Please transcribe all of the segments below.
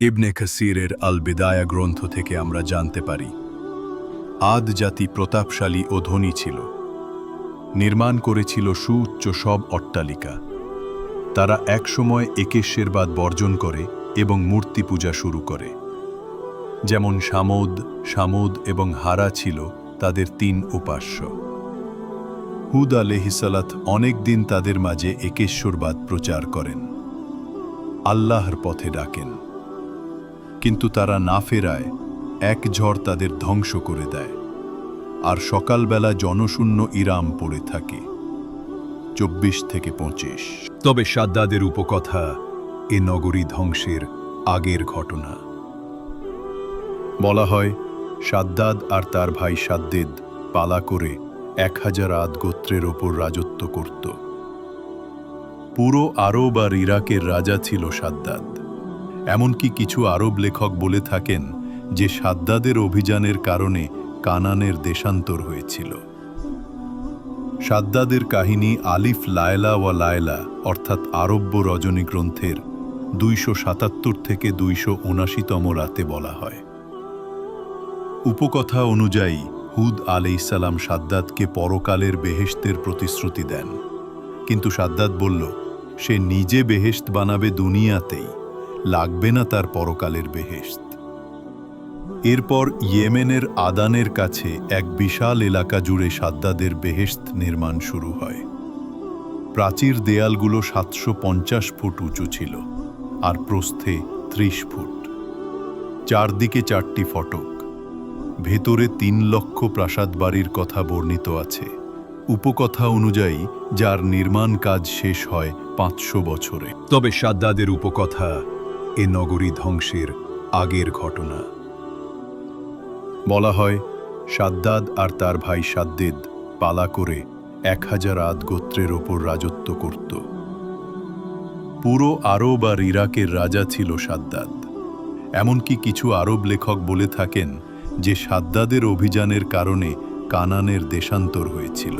ইবনে কাসিরের আল বিদায়া গ্রন্থ থেকে আমরা জানতে পারি, আদ জাতি প্রতাপশালী ও ধনী ছিল। নির্মাণ করেছিল সুউচ্চ সব অট্টালিকা। তারা একসময় একেশ্বরবাদ বর্জন করে এবং মূর্তি পূজা শুরু করে। যেমন সামোদ সামোদ এবং হারা ছিল তাদের তিন উপাস্য। হুদ আলেহিসালাত অনেক দিন তাদের মাঝে একেশ্বরবাদ প্রচার করেন। আল্লাহর পথে ডাকেন। কিন্তু তারা না ফেরায়, এক ঝড় তাদের ধ্বংস করে দেয়। আর সকালবেলা জনশূন্য ইরাম পড়ে থাকে। চব্বিশ থেকে পঁচিশ। তবে সাদ্দাদের উপকথা, এ নগরী ধ্বংসের আগের ঘটনা। বলা হয়, সাদ্দাদ আর তার ভাই সাদ্দেদ পালা করে এক হাজার আদ গোত্রের ওপর রাজত্ব করত। পুরো আরব আর ইরাকের রাজা ছিল সাদ্দাদ। এমনকি কিছু আরব লেখক বলে থাকেন যে সাদ্দাদের অভিযানের কারণে কানানের দেশান্তর হয়েছিল। সাদ্দাদের কাহিনী আলিফ লায়লা ওয়া লায়লা, অর্থাৎ আরব্য রজনী গ্রন্থের দুইশো সাতাত্তর থেকে দুইশো উনাশিতম রাতে বলা হয়। উপকথা অনুযায়ী, হুদ আলাইসাল্লাম সাদ্দাদকে পরকালের বেহেশতের প্রতিশ্রুতি দেন। কিন্তু সাদ্দাদ বলল, সে নিজে বেহেশত বানাবে দুনিয়াতেই। লাগবে না তার পরকালের বেহেশত। এরপর ইয়েমেনের আদানের কাছে এক বিশাল এলাকা জুড়ে সাদ্দাদের বেহেস্ত নির্মাণ শুরু হয়। প্রাচীর দেয়ালগুলো সাতশো পঞ্চাশ ফুট উঁচু ছিল আর প্রস্থে ত্রিশ ফুট। চারদিকে চারটি ফটক। ভেতরে তিন লক্ষ প্রাসাদ বাড়ির কথা বর্ণিত আছে। উপকথা অনুযায়ী, যার নির্মাণ কাজ শেষ হয় পাঁচশো বছরে। তবে সাদ্দাদের উপকথা এ নগরী ধ্বংসের আগের ঘটনা। বলা হয়, সাদ্দাদ আর তার ভাই সাদ্দেদ পালা করে এক হাজার আদ গোত্রের ওপর রাজত্ব করত। পুরো আরব আর ইরাকের রাজা ছিল সাদ্দাদ। এমনকি কিছু আরব লেখক বলে থাকেন যে সাদ্দাদের অভিযানের কারণে কানানের দেশান্তর হয়েছিল।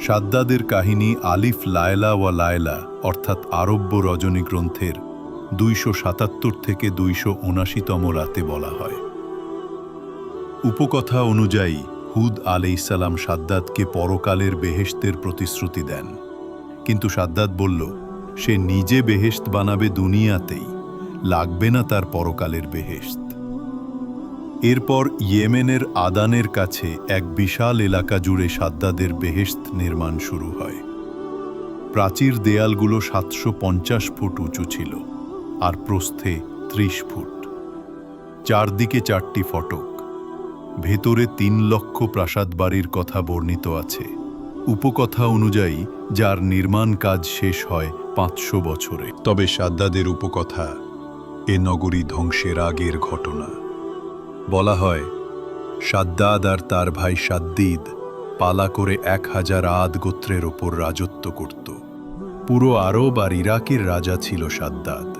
সাদ্দাদের কাহিনী আলিফ লায়লা ওয়া লায়লা, অর্থাৎ আরব্য রজনী গ্রন্থের দুইশো সাতাত্তর থেকে দুইশো উনাশিতম রাতে বলা হয়। উপকথা অনুযায়ী, হুদ আলাইসাল্লাম সাদ্দাদকে পরকালের বেহেশতের প্রতিশ্রুতি দেন। কিন্তু সাদ্দাদ বলল, সে নিজে বেহেশত বানাবে দুনিয়াতেই, লাগবে না তার পরকালের বেহেশত। এরপর ইয়েমেনের আদানের কাছে এক বিশাল এলাকা জুড়ে সাদ্দাদের বেহেশত নির্মাণ শুরু হয়। প্রাচীর দেয়ালগুলো সাতশো পঞ্চাশ ফুট উঁচু ছিল। আর প্রস্থে ত্রিশ ফুট। চারদিকে চারটি ফটক। ভেতরে তিন লক্ষ প্রাসাদ বাড়ির কথা বর্ণিত আছে। উপকথা অনুযায়ী, যার নির্মাণ কাজ শেষ হয় পাঁচশো বছরে। তবে সাদ্দাদের উপকথা, এ নগরী ধ্বংসের আগের ঘটনা। বলা হয়, সাদ্দাদ আর তার ভাই সাদ্দিদ পালা করে এক হাজার আদ গোত্রের ওপর রাজত্ব করত। পুরো আরব আর ইরাকের রাজা ছিল সাদ্দাদ।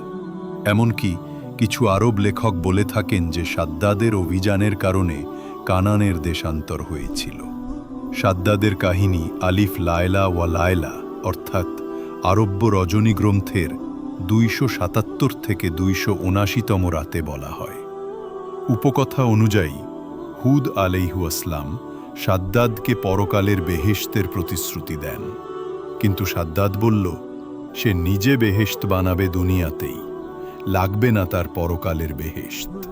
এমনকি কিছু আরব লেখক বলে থাকেন যে সাদ্দাদের অভিযানের কারণে কানানের দেশান্তর হয়েছিল। সাদ্দাদের কাহিনী আলিফ লায়লা ওয়া লায়লা, অর্থাৎ আরব্য রজনী গ্রন্থের দুইশো সাতাত্তর থেকে দুইশো উনাশিতম রাতে বলা হয়। উপকথা অনুযায়ী, হুদ আলাইহু আসলাম সাদ্দাদকে পরকালের বেহেশতের প্রতিশ্রুতি দেন। কিন্তু সাদ্দাদ বলল, সে নিজে বেহেশত বানাবে দুনিয়াতেই। লাগবে না তার পরকালের বেহেশত।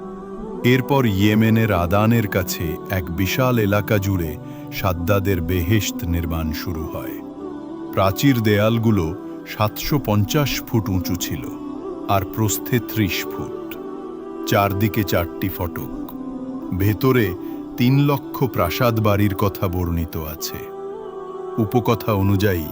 এরপর ইয়েমেনের আদানের কাছে এক বিশাল এলাকা জুড়ে সাদ্দাদের বেহেশত নির্মাণ শুরু হয়। প্রাচীর দেয়ালগুলো সাতশো পঞ্চাশ ফুট উঁচু ছিল আর প্রস্থে ত্রিশ ফুট। চারদিকে চারটি ফটক। ভেতরে তিন লক্ষ প্রাসাদ বাড়ির কথা বর্ণিত আছে। উপকথা অনুযায়ী,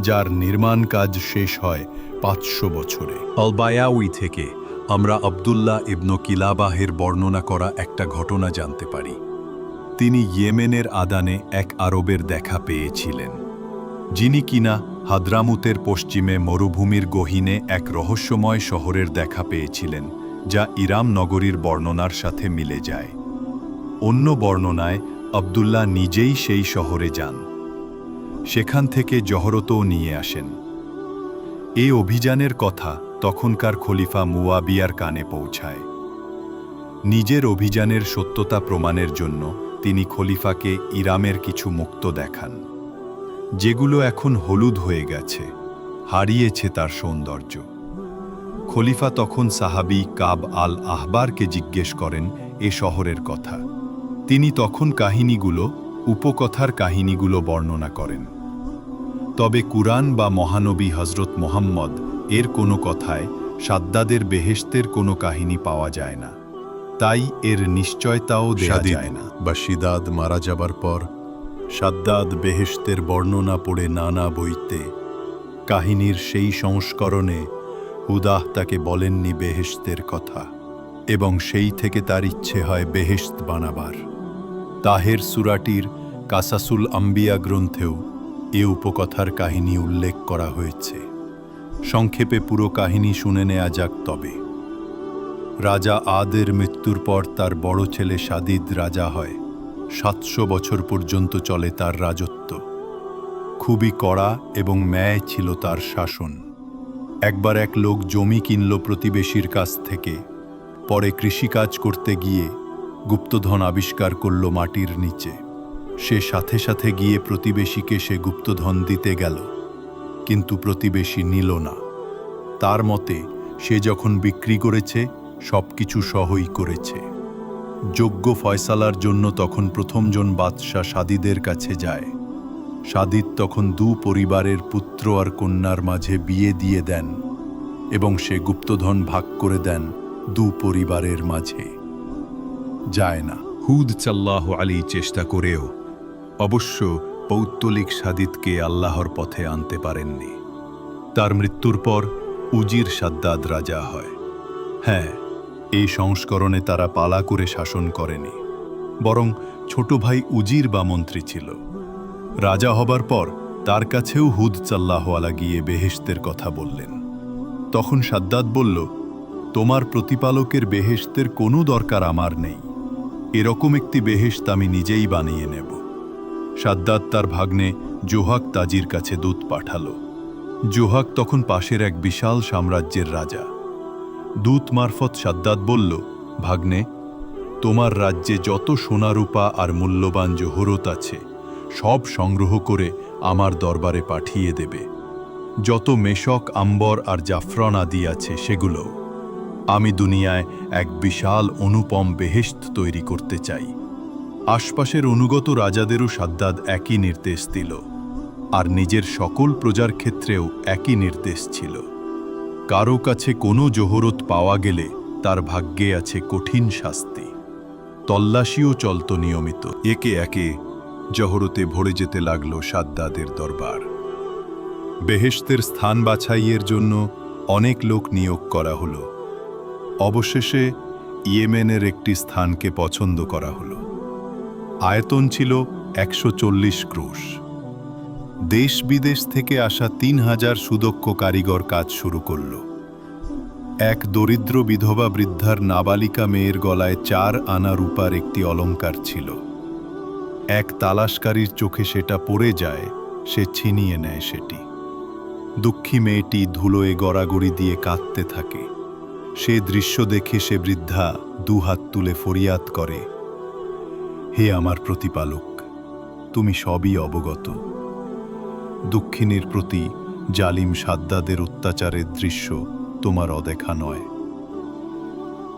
যার নির্মাণ কাজ শেষ হয় পাঁচশো বছরে। অলবায়াউই থেকে আমরা আবদুল্লাহ ইবনু কিলাবাহের বর্ণনা করা একটা ঘটনা জানতে পারি। তিনি ইয়েমেনের আদানে এক আরবের দেখা পেয়েছিলেন, যিনি কিনা হাদ্রামুতের পশ্চিমে মরুভূমির গহীনে এক রহস্যময় শহরের দেখা পেয়েছিলেন, যা ইরাম নগরীর বর্ণনার সাথে মিলে যায়। অন্য বর্ণনায় আবদুল্লাহ নিজেই সেই শহরে যান। সেখান থেকে জহরতও নিয়ে আসেন। এ অভিযানের কথা তখনকার খলিফা মুয়াবিয়ার কানে পৌঁছায়। নিজের অভিযানের সত্যতা প্রমাণের জন্য তিনি খলিফাকে ইরামের কিছু মুক্ত দেখান, যেগুলো এখন হলুদ হয়ে গেছে, হারিয়েছে তার সৌন্দর্য। খলিফা তখন সাহাবি কাব আল আহবারকে জিজ্ঞেস করেন এ শহরের কথা। তিনি তখন কাহিনীগুলো, উপকথার কাহিনীগুলো বর্ণনা করেন। তবে কুরআন বা মহানবী হজরত মোহাম্মদ এর কোনো কথায় সাদ্দাদের বেহেশতের কোনো কাহিনী পাওয়া যায় না। তাই এর নিশ্চয়তাও দেয়া যায় না। বা সিদাদ মারা যাবার পর সাদ্দাদ বেহেশতের বর্ণনা পড়ে নানা বইতে। কাহিনীর সেই সংস্করণে হুদাহ তাকে বলেননি বেহেশতের কথা এবং সেই থেকে তার ইচ্ছে হয় বেহেশত বানাবার। তাহের সুরাটির কাসাসুল আম্বিয়া গ্রন্থেও এ উপকথার কাহিনী উল্লেখ করা হয়েছে। সংক্ষেপে পুরো কাহিনী শুনে নেয়া যাক তবে। রাজা আদের মৃত্যুর পর তার বড় ছেলে সাদিদ রাজা হয়। সাতশো বছর পর্যন্ত চলে তার রাজত্ব। খুবই কড়া এবং ন্যায় ছিল তার শাসন। একবার এক লোক জমি কিনল প্রতিবেশীর কাছ থেকে। পরে কৃষিকাজ করতে গিয়ে গুপ্তধন আবিষ্কার করল মাটির নিচে। সে সাথে সাথে গিয়ে প্রতিবেশীকে সে গুপ্তধন দিতে গেল, কিন্তু প্রতিবেশী নিল না। তার মতে, সে যখন বিক্রি করেছে সব কিছু সহই করেছে। যোগ্য ফয়সালার জন্য তখন প্রথমজন বাদশাহ সাদিদের কাছে যায়। সাদিদ তখন দু পরিবারের পুত্র আর কন্যার মাঝে বিয়ে দিয়ে দেন এবং সে গুপ্তধন ভাগ করে দেন দু পরিবারের মাঝে। যায় না। হুদ চাল্লাহ আলী চেষ্টা করেও অবশ্য পৌত্তলিক সাদিদকে আল্লাহর পথে আনতে পারেননি। তার মৃত্যুর পর উজির সাদ্দাদ রাজা হয়। হ্যাঁ এই সংস্করণে তারা পালা করে শাসন করেনি। বরং ছোট ভাই উজির বা মন্ত্রী ছিল। রাজা হবার পর তার কাছেও হুদ চাল্লাহওয়ালা গিয়ে বেহেশতের কথা বললেন। তখন সাদ্দাদ বলল, তোমার প্রতিপালকের বেহেশতের কোনো দরকার আমার নেই। এরকম একটি বেহেশত আমি নিজেই বানিয়ে নেব। সাদ্দাদ তার ভাগ্নে জোহাক তাজির কাছে দূত পাঠালো। জোহাক তখন পাশের এক বিশাল সাম্রাজ্যের রাজা। দূত মারফত সাদ্দাত বলল, ভাগ্নে, তোমার রাজ্যে যত সোনারূপা আর মূল্যবান জোহরত আছে, সব সংগ্রহ করে আমার দরবারে পাঠিয়ে দেবে। যত মেশক, আম্বর আর জাফরন আদি আছে সেগুলো আমি দুনিয়ায় এক বিশাল অনুপম বেহেশত তৈরি করতে চাই। আশপাশের অনুগত রাজাদেরও সাদ্দাদ একই নির্দেশ দিল, আর নিজের সকল প্রজার ক্ষেত্রেও একই নির্দেশ ছিল। কারও কাছে কোনো জোহরত পাওয়া গেলে তার ভাগ্যে আছে কঠিন শাস্তি। তল্লাশিও চলত নিয়মিত। একে একে জহরতে ভরে যেতে লাগল সাদ্দাদের দরবার। বেহেশতের স্থান বাছাইয়ের জন্য অনেক লোক নিয়োগ করা হলো। অবশেষে ইয়েমেনের একটি স্থানকে পছন্দ করা হলো। আয়তন ছিল একশো চল্লিশ ক্রুশ। দেশ বিদেশ থেকে আসা তিন হাজার সুদক্ষ কারিগর কাজ শুরু করল। এক দরিদ্র বিধবা বৃদ্ধার নাবালিকা মেয়ের গলায় চার আনা রূপার একটি অলঙ্কার ছিল। এক তালাশকারীর চোখে সেটা পড়ে যায়, সে ছিনিয়ে নেয় সেটি। দুঃখী মেয়েটি ধুলোয় গড়াগড়ি দিয়ে কাঁদতে থাকে। সে দৃশ্য দেখে সে বৃদ্ধা দুহাত তুলে ফরিয়াদ করে হে আমার প্রতিপালক, তুমি সবই অবগত। দুঃখিনীর প্রতি জালিম সাদ্দাদের অত্যাচারের দৃশ্য তোমার অদেখা নয়।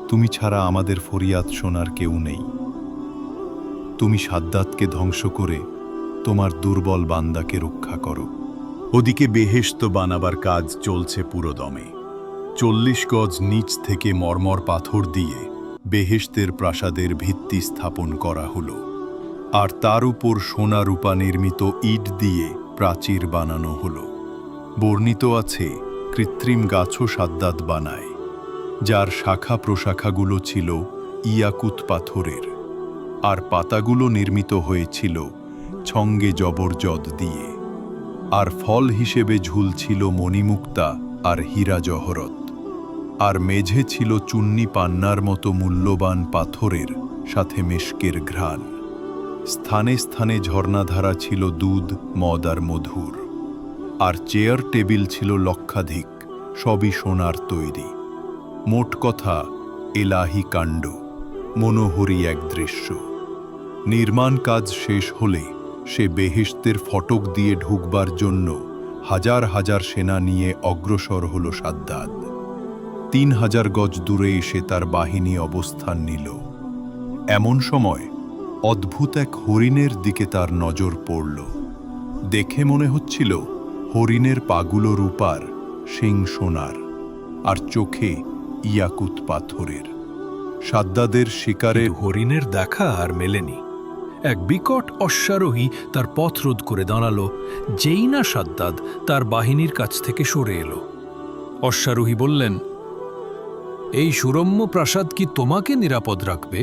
তুমি ছাড়া আমাদের ফরিয়াদ শোনার কেউ নেই। তুমি সাদ্দাতকে ধ্বংস করে তোমার দুর্বল বান্দাকে রক্ষা করো। ওদিকে বেহেশত বানাবার কাজ চলছে পুরোদমে। চল্লিশ গজ নিচ থেকে মর্মর পাথর দিয়ে বেহেশতের প্রাসাদের ভিত্তি স্থাপন করা হলো, আর তার উপর সোনা রূপা নির্মিত ইট দিয়ে প্রাচীর বানানো হলো। বর্ণিত আছে, কৃত্রিম গাছও সাদ্দাত বানায়, যার শাখা প্রশাখাগুলো ছিল ইয়াকুত পাথরের, আর পাতাগুলো নির্মিত হয়েছিল ছঙ্গে জবরজদ দিয়ে, আর ফল হিসেবে ঝুলছিল মণিমুক্তা আর হীরা জহরত। আর মেঝে ছিল চুন্নি পান্নার মতো মূল্যবান পাথরের সাথে মেশকের ঘ্রাণ। স্থানে স্থানে ঝর্ণাধারা ছিল দুধ, মদ আর মধুর। আর চেয়ার টেবিল ছিল লক্ষাধিক, সবই সোনার তৈরি। মোট কথা, এলাহি কাণ্ড, মনোহরী এক দৃশ্য। নির্মাণ কাজ শেষ হলে সে বেহেশতের ফটক দিয়ে ঢুকবার জন্য হাজার হাজার সেনা নিয়ে অগ্রসর হল সাদ্দাদ তিন হাজার গজ দূরে এসে তার বাহিনী অবস্থান নিল। এমন সময় অদ্ভুত এক হরিণের দিকে তার নজর পড়ল। দেখে মনে হচ্ছিল হরিণের পাগুলো রূপার শিং সোনার আর চোখে ইয়াকুত পাথরের। সাদ্দাদের শিকারে হরিণের দেখা আর মেলেনি। এক বিকট অশ্বারোহী তার পথ রোধ করে দাঁড়াল, যেই না সাদ্দাদ তার বাহিনীর কাছ থেকে সরে এলো। অশ্বারোহী বললেন এই সুরম্য প্রাসাদ কি তোমাকে নিরাপদ রাখবে?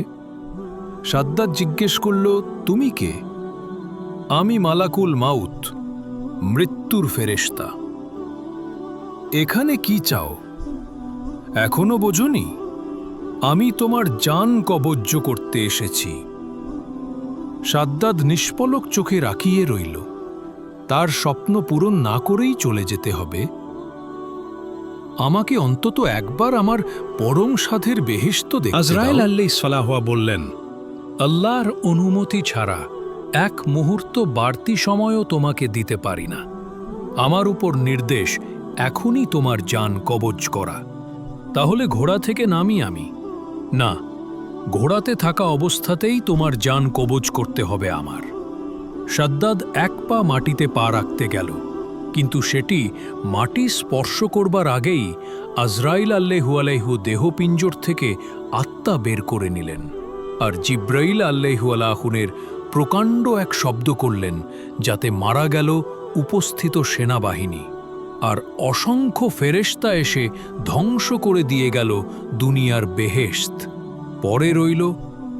সাদ্দাদ জিজ্ঞেস করল, তুমি কে? আমি মালাকুল মাউত, মৃত্যুর ফেরেশতা। এখানে কি চাও? এখনও বোঝনি? আমি তোমার জান কবজ্জ করতে এসেছি। সাদ্দাদ নিষ্পলক চোখে রাখিয়ে রইল, তার স্বপ্ন পূরণ না করেই চলে যেতে হবে। আমাকে অন্তত একবার আমার পরম সাধের বেহেস্ত দেখতে আজরাইল দাও। আল্লাহ সালাহুয়া বললেন আল্লাহর অনুমতি ছাড়া এক মুহূর্ত বাড়তি সময়ও তোমাকে দিতে পারি না। আমার উপর নির্দেশ এখনই তোমার যান কবজ করা। তাহলে ঘোড়া থেকে নামি আমি। না ঘোড়াতে থাকা অবস্থাতেই তোমার যান কবজ করতে হবে আমার। সাদ্দাদ এক পা মাটিতে পা রাখতে গেল। কিন্তু সেটি মাটি স্পর্শ করবার আগেই আজরাইল আল্লেহু আলাইহু দেহপিঞ্জর থেকে আত্মা বের করে নিলেন। আর জিব্রাইল আল্লাহু আলাহুনের প্রকাণ্ড এক শব্দ করলেন, যাতে মারা গেল উপস্থিত সেনাবাহিনী। আর অসংখ্য ফেরেশতা এসে ধ্বংস করে দিয়ে গেল দুনিয়ার বেহেশত। পরে রইল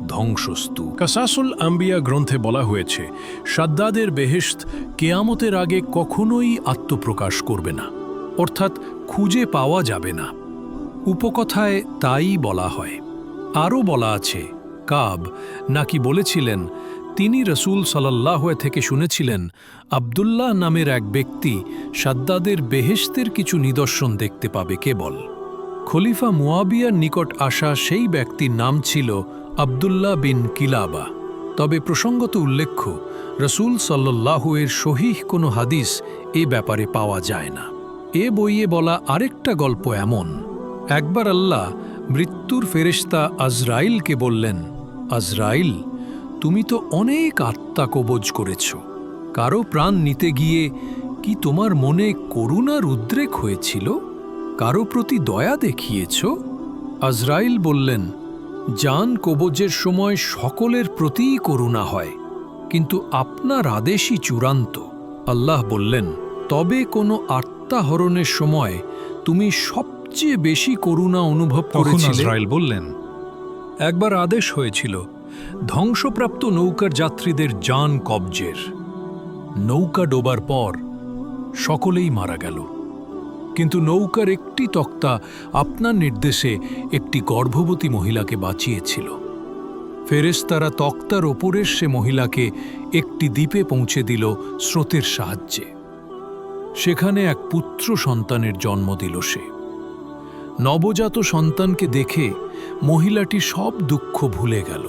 ধ্বংসস্তূপ। কাসাসুল আম্বিয়া গ্রন্থে বলা হয়েছে, সাদ্দাদের বেহেশত কেয়ামতের আগে কখনোই আত্মপ্রকাশ করবে না, অর্থাৎ খুঁজে পাওয়া যাবে না। উপকথায় তাই বলা হয়। আরও বলা আছে, কাব নাকি বলেছিলেন, তিনি রসুল সাল্লাহ থেকে শুনেছিলেন, আবদুল্লাহ নামের এক ব্যক্তি সাদ্দাদের বেহেশতের কিছু নিদর্শন দেখতে পাবে কেবল। খলিফা মুয়াবিয়ার নিকট আসা সেই ব্যক্তির নাম ছিল আবদুল্লাহ বিন কিলাবা। তবে প্রসঙ্গত উল্লেখ্য, রসুল সাল্লাহ এর সহিহ কোনো হাদিস এ ব্যাপারে পাওয়া যায় না। এ বইয়ে বলা আরেকটা গল্প এমন। একবার আল্লাহ মৃত্যুর ফেরেশতা আজরাইলকে বললেন, আজরাইল, তুমি তো অনেক আত্মা কবজ করেছ। কারও প্রাণ নিতে গিয়ে কি তোমার মনে করুণার উদ্রেক হয়েছিল? কারও প্রতি দয়া দেখিয়েছ? আজরাইল বললেন জান কবজের সময় সকলের প্রতিই করুণা হয় কিন্তু আপনার আদেশই চূড়ান্ত। আল্লাহ বললেন তবে কোনো আত্মাহরণের সময় তুমি সবচেয়ে বেশি করুণা অনুভব করেছিলে? বললেন একবার আদেশ হয়েছিল ধ্বংসপ্রাপ্ত নৌকার যাত্রীদের যান কবজের। নৌকা ডোবার পর সকলেই মারা গেল। কিন্তু নৌকার একটি তক্তা আপনার নির্দেশে একটি গর্ভবতী মহিলাকে বাঁচিয়েছিল। ফেরেশতারা তক্তার ওপরের সে মহিলাকে একটি দ্বীপে পৌঁছে দিল স্রোতের সাহায্যে। সেখানে এক পুত্র সন্তানের জন্ম দিল সে। নবজাত সন্তানকে দেখে মহিলাটি সব দুঃখ ভুলে গেল।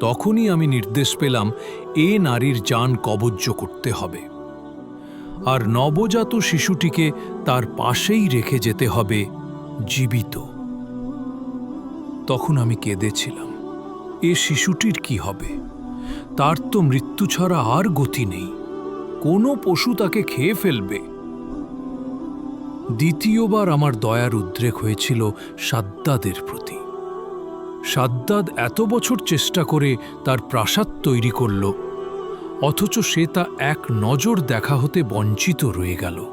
তখনই আমি নির্দেশ পেলাম, এ নারীর যান কবজ্জ করতে হবে। আর নবজাত শিশুটিকে তার পাশেই রেখে যেতে হবে, জীবিত। তখন আমি কেঁদেছিলাম, এ শিশুটির কি হবে? তার তো মৃত্যু ছাড়া আর গতি নেই, কোনো পশু তাকে খেয়ে ফেলবে। দ্বিতীয়বার আমার দয়ার উদ্রেক হয়েছিল সাদ্দাদের প্রতি। সাদ্দাদ এত বছর চেষ্টা করে তার প্রাসাদ তৈরি করল অথচ সে তা এক নজর দেখা হতে বঞ্চিত রয়ে গেল।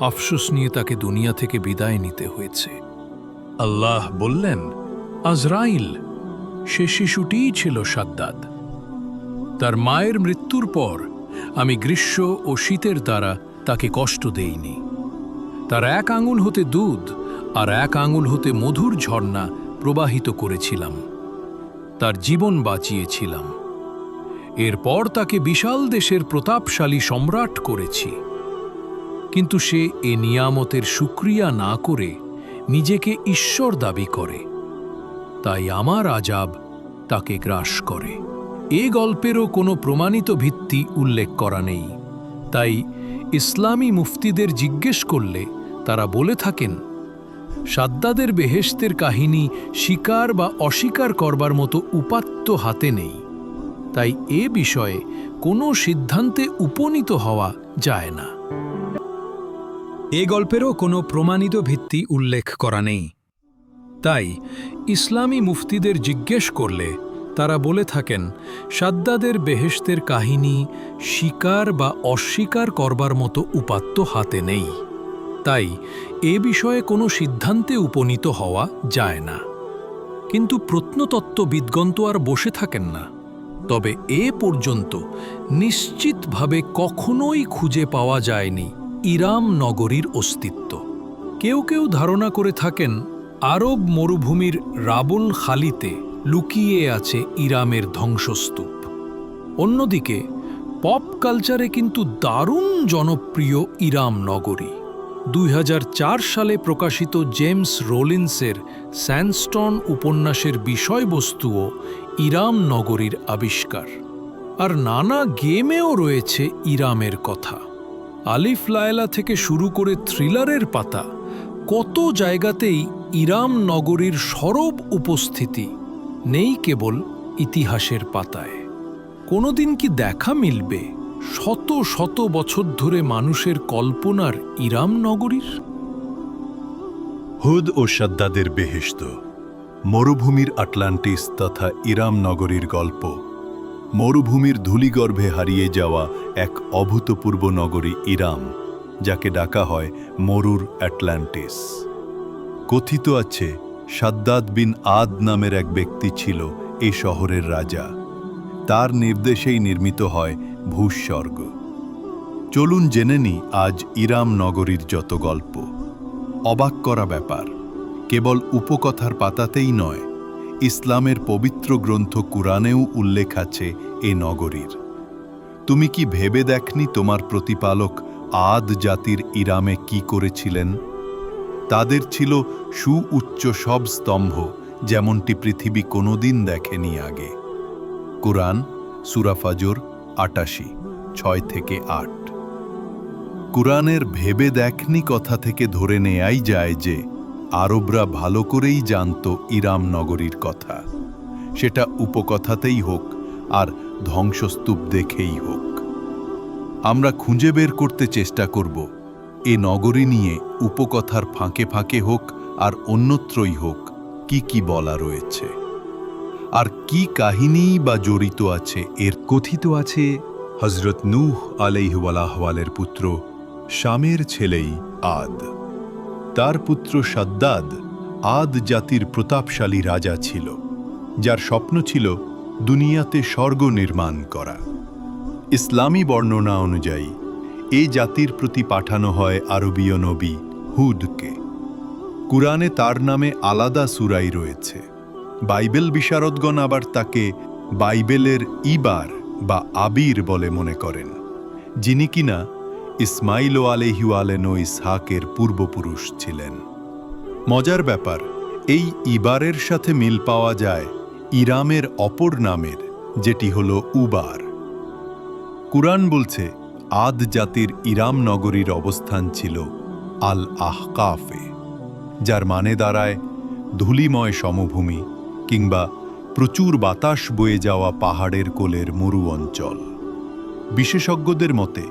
আফসোস নিয়ে তাকে দুনিয়া থেকে বিদায় নিতে হয়েছে। আল্লাহ বললেন, আজরাইল, সে শিশুটিই ছিল সাদ্দাদ তার মায়ের মৃত্যুর পর আমি গ্রীষ্ম ও শীতের দ্বারা তাকে কষ্ট দেইনি। তার এক আঙুল হতে দুধ আর এক আঙুল হতে মধুর ঝর্ণা প্রবাহিত করেছিলাম। তার জীবন বাঁচিয়েছিলাম। এরপর তাকে বিশাল দেশের প্রতাপশালী সম্রাট করেছি। কিন্তু সে এ নিয়ামতের সুক্রিয়া না করে নিজেকে ঈশ্বর দাবি করে। তাই আমার আজাব তাকে গ্রাস করে। এ গল্পেরও কোনো প্রমাণিত ভিত্তি উল্লেখ করা নেই। তাই ইসলামী মুফতিদের জিজ্ঞেস করলে তারা বলে থাকেন, সাদ্দাদের বেহেশতের কাহিনী স্বীকার বা অস্বীকার করবার মতো উপাত্ত হাতে নেই। তাই এ বিষয়ে কোনো সিদ্ধান্তে উপনীত হওয়া যায় না। এ গল্পেরও কোনো প্রমাণিত ভিত্তি উল্লেখ করা নেই। তাই ইসলামী মুফতিদের জিজ্ঞেস করলে তারা বলে থাকেন, সাদ্দাদের বেহেশতের কাহিনী স্বীকার বা অস্বীকার করবার মতো উপাত্ত হাতে নেই। তাই এ বিষয়ে কোনো সিদ্ধান্তে উপনীত হওয়া যায় না। কিন্তু প্রত্নতত্ত্ববিদগণ তো আর বসে থাকেন না। তবে এ পর্যন্ত নিশ্চিতভাবে কখনোই খুঁজে পাওয়া যায়নি ইরাম নগরীর অস্তিত্ব। কেউ কেউ ধারণা করে থাকেন, আরব মরুভূমির রাবুল খালিতে লুকিয়ে আছে ইরামের ধ্বংসস্তূপ। অন্যদিকে, পপ কালচারে কিন্তু দারুণ জনপ্রিয় ইরাম নগরী। দুই হাজার চার সালে প্রকাশিত জেমস রোলিন্সের স্যান্ডস্টন উপন্যাসের বিষয়বস্তুও ইরাম নগরীর আবিষ্কার। আর নানা গেমেও রয়েছে ইরামের কথা। আলিফ লায়লা থেকে শুরু করে থ্রিলারের পাতা কত জায়গাতেই ইরাম নগরীর সরব উপস্থিতি নেই কেবল ইতিহাসের পাতায়। কোনোদিন কি দেখা মিলবে? শত শত বছর ধরে মানুষের কল্পনার ইরাম নগরীর? হুদ ও সাদ্দাদের বেহেশত, মরুভূমির আটলান্টিস তথা ইরাম নগরীর গল্প, মরুভূমির ধূলিগর্ভে হারিয়ে যাওয়া এক অভূতপূর্ব নগরী ইরাম, যাকে ডাকা হয় মরুর অ্যাটলান্টিস কথিত আছে, সাদ্দাদ বিন আদ নামের এক ব্যক্তি ছিল এ শহরের রাজা। তার নির্দেশেই নির্মিত হয় ভূস্বর্গ। চলুন জেনে নি আজ ইরাম নগরীর যত গল্প। অবাক করা ব্যাপার, কেবল উপকথার পাতাতেই নয়, ইসলামের পবিত্র গ্রন্থ কুরআনেও উল্লেখ আছে এ নগরীর। তুমি কি ভেবে দেখনি তোমার প্রতিপালক আদ জাতির ইরামে কি করেছিলেন? তাদের ছিল সুউচ্চ সব স্তম্ভ, যেমনটি পৃথিবী কোনোদিন দেখেনি আগে। কুরআন সুরাফাজর আটাশি, ছয় থেকে আট। কুরআনের ভেবে দেখনি কথা থেকে ধরে নেয়াই যায় যে, আরবরা ভালো করেই জানত ইরাম নগরীর কথা। সেটা উপকথাতেই হোক আর ধ্বংসস্তূপ দেখেই হোক। আমরা খুঁজে বের করতে চেষ্টা করব, এ নগরী নিয়ে উপকথার ফাঁকে ফাঁকে হোক আর অন্যত্রই হোক, কি কি বলা রয়েছে। আর কি কাহিনী বা জড়িত আছে? এর কথিত আছে হজরত নূহ আলাইহওয়ালাহওয়ালের পুত্র শামের ছেলেই আদ। তার পুত্র সাদ্দাদ আদ জাতির প্রতাপশালী রাজা ছিল, যার স্বপ্ন ছিল দুনিয়াতে স্বর্গ নির্মাণ করা। ইসলামী বর্ণনা অনুযায়ী, এ জাতির প্রতি পাঠানো হয় আরবীয় নবী হুদকে। কুরআনে তার নামে আলাদা সুরাই রয়েছে। বাইবেল বিশারদগণ আবার তাকে বাইবেলের ইবার বা আবির বলে মনে করেন, যিনি কিনা ইসমাইল ও আলেহিওয়ালেনো ইসহাকের পূর্বপুরুষ ছিলেন। মজার ব্যাপার, এই ইবারের সাথে মিল পাওয়া যায় ইরামের অপর নামের, যেটি হল উবার। কুরআন বলছে, আদ জাতির ইরাম নগরীর অবস্থান ছিল আল আহকাফে যার মানে দাঁড়ায় ধূলিময় সমভূমি কিংবা প্রচুর বাতাস বয়ে যাওয়া পাহাড়ের কোলের মরু অঞ্চল। বিশেষজ্ঞদের মতে,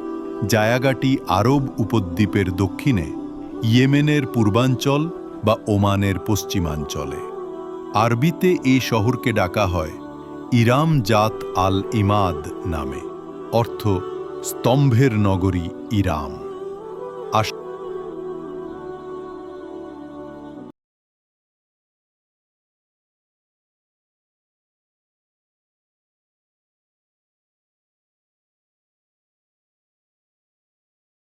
জায়াগাটি আরব উপদ্বীপের দক্ষিণে, ইয়েমেনের পূর্বাঞ্চল বা ওমানের পশ্চিমাঞ্চলে। আরবিতে এই শহরকে ডাকা হয় ইরাম জাত আল ইমাদ নামে, অর্থ স্তম্ভের নগরী ইরাম। আস